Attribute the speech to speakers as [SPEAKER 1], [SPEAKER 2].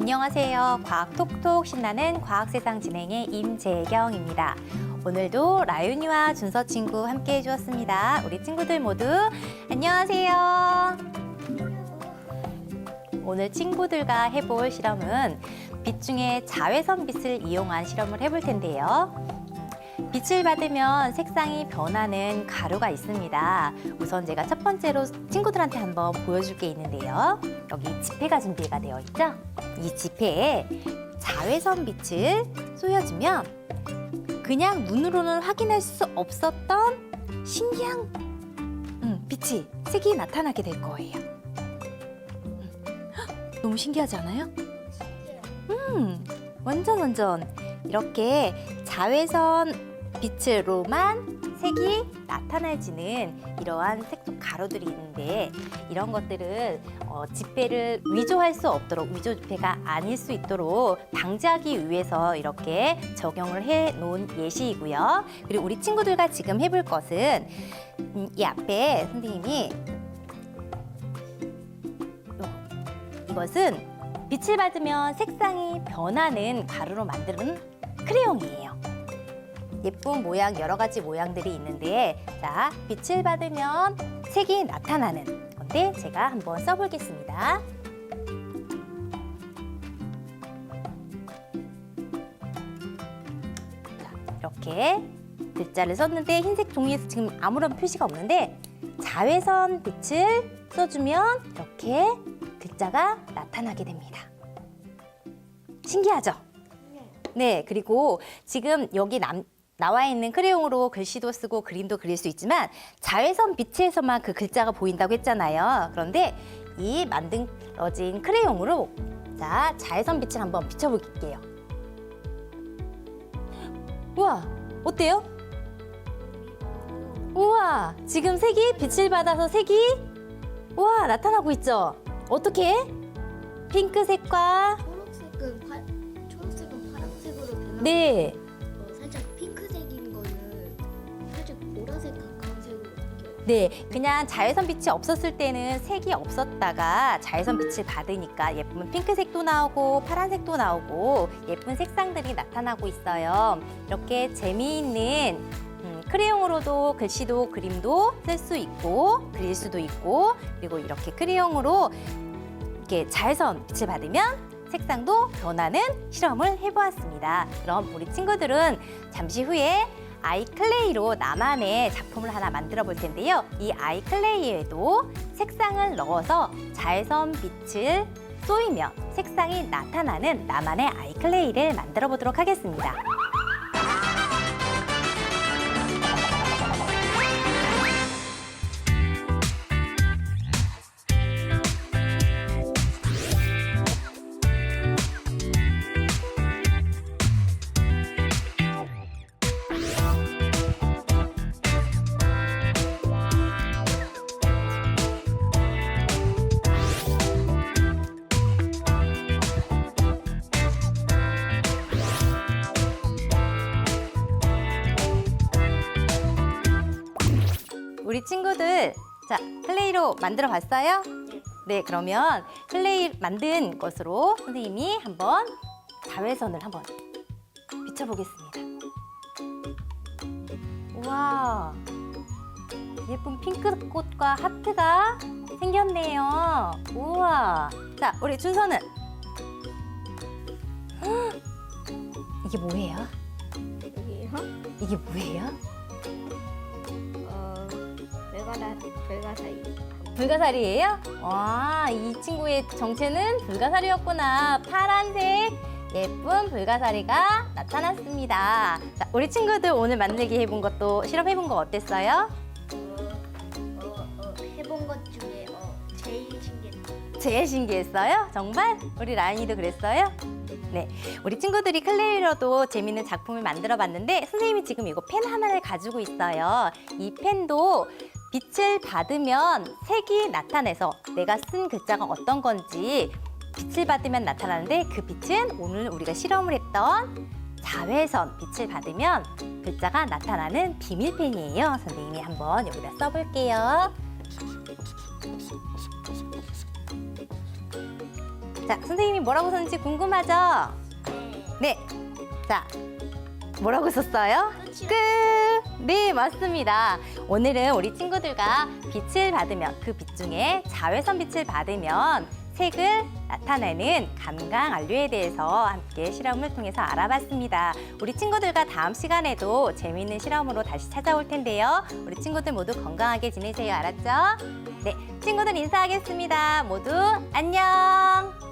[SPEAKER 1] 안녕하세요. 과학 톡톡 신나는 과학세상 진행의 임재경입니다. 오늘도 라윤이와 준서 친구 함께 해주었습니다. 우리 친구들 모두 안녕하세요. 오늘 친구들과 해볼 실험은 빛 중에 자외선 빛을 이용한 실험을 해볼 텐데요. 빛을 받으면 색상이 변하는 가루가 있습니다. 우선 제가 첫 번째로 친구들한테 한번 보여줄 게 있는데요. 여기 지폐가 준비가 되어 있죠? 이 지폐에 자외선 빛을 쏘여주면 그냥 눈으로는 확인할 수 없었던 신기한 음, 빛이 색이 나타나게 될 거예요. 음, 헉, 너무 신기하지 않아요? 음, 완전 완전 이렇게 자외선 빛으로만 색이 나타나지는 이러한 색소 가루들이 있는데 이런 것들을 어, 지폐를 위조할 수 없도록 위조 지폐가 아닐 수 있도록 방지하기 위해서 이렇게 적용을 해 놓은 예시이고요. 그리고 우리 친구들과 지금 해볼 것은 음, 이 앞에 선생님이 요- 이것은 빛을 받으면 색상이 변하는 가루로 만드는 크레용이에요. 예쁜 모양 여러 가지 모양들이 있는데 자 빛을 받으면 색이 나타나는 건데 제가 한번 써보겠습니다. 자, 이렇게 글자를 썼는데 흰색 종이에서 지금 아무런 표시가 없는데 자외선 빛을 써주면 이렇게 글자가 나타나게 됩니다. 신기하죠? 네, 그리고 지금 여기 남, 나와 있는 크레용으로 글씨도 쓰고 그림도 그릴 수 있지만 자외선 빛에서만 그 글자가 보인다고 했잖아요. 그런데 이 만들어진 크레용으로 자 자외선 빛을 한번 비춰볼게요. 우와, 어때요? 우와, 지금 색이 빛을 받아서 색이 우와 나타나고 있죠. 어떻게? 핑크색과
[SPEAKER 2] 초록색은 파, 초록색은 파란색으로 변하고
[SPEAKER 1] 네. 네, 그냥 자외선 빛이 없었을 때는 색이 없었다가 자외선 빛을 받으니까 예쁜 핑크색도 나오고 파란색도 나오고 예쁜 색상들이 나타나고 있어요. 이렇게 재미있는 음, 크레용으로도 글씨도 그림도 쓸 수 있고 그릴 수도 있고 그리고 이렇게 크레용으로 이렇게 자외선 빛을 받으면 색상도 변하는 실험을 해보았습니다. 그럼 우리 친구들은 잠시 후에 아이클레이로 나만의 작품을 하나 만들어 볼 텐데요. 이 아이클레이에도 색상을 넣어서 자외선 빛을 쏘이면 색상이 나타나는 나만의 아이클레이를 만들어 보도록 하겠습니다. 우리 친구들 자 클레이로 만들어 봤어요? 네 그러면 클레이 만든 것으로 선생님이 한번 자외선을 한번 비춰보겠습니다. 우와 예쁜 핑크꽃과 하트가 생겼네요. 우와 자 우리 준서는 헉, 이게
[SPEAKER 2] 뭐예요?
[SPEAKER 1] 이게 뭐예요?
[SPEAKER 2] 어, 별가사 별가사이.
[SPEAKER 1] 불가사리예요? 와, 이 친구의 정체는 불가사리였구나. 파란색 예쁜 불가사리가 나타났습니다. 자, 우리 친구들 오늘 만들기 해본 것도 실험해본 거 어땠어요?
[SPEAKER 2] 어, 어, 어, 해본 것 중에 어, 제일 신기했어요.
[SPEAKER 1] 제일 신기했어요? 정말? 우리 라인이도 그랬어요? 네, 우리 친구들이 클레이로도 재밌는 작품을 만들어 봤는데 선생님이 지금 이거 펜 하나를 가지고 있어요. 이 펜도 빛을 받으면 색이 나타내서 내가 쓴 글자가 어떤 건지 빛을 받으면 나타나는데 그 빛은 오늘 우리가 실험을 했던 자외선 빛을 받으면 글자가 나타나는 비밀펜이에요. 선생님이 한번 여기다 써볼게요. 자, 선생님이 뭐라고 썼는지 궁금하죠? 네. 자, 뭐라고 썼어요? 끝! 네, 맞습니다. 오늘은 우리 친구들과 빛을 받으면 그 빛 중에 자외선 빛을 받으면 색을 나타내는 감강 안료에 대해서 함께 실험을 통해서 알아봤습니다. 우리 친구들과 다음 시간에도 재미있는 실험으로 다시 찾아올 텐데요. 우리 친구들 모두 건강하게 지내세요. 알았죠? 네, 친구들 인사하겠습니다. 모두 안녕!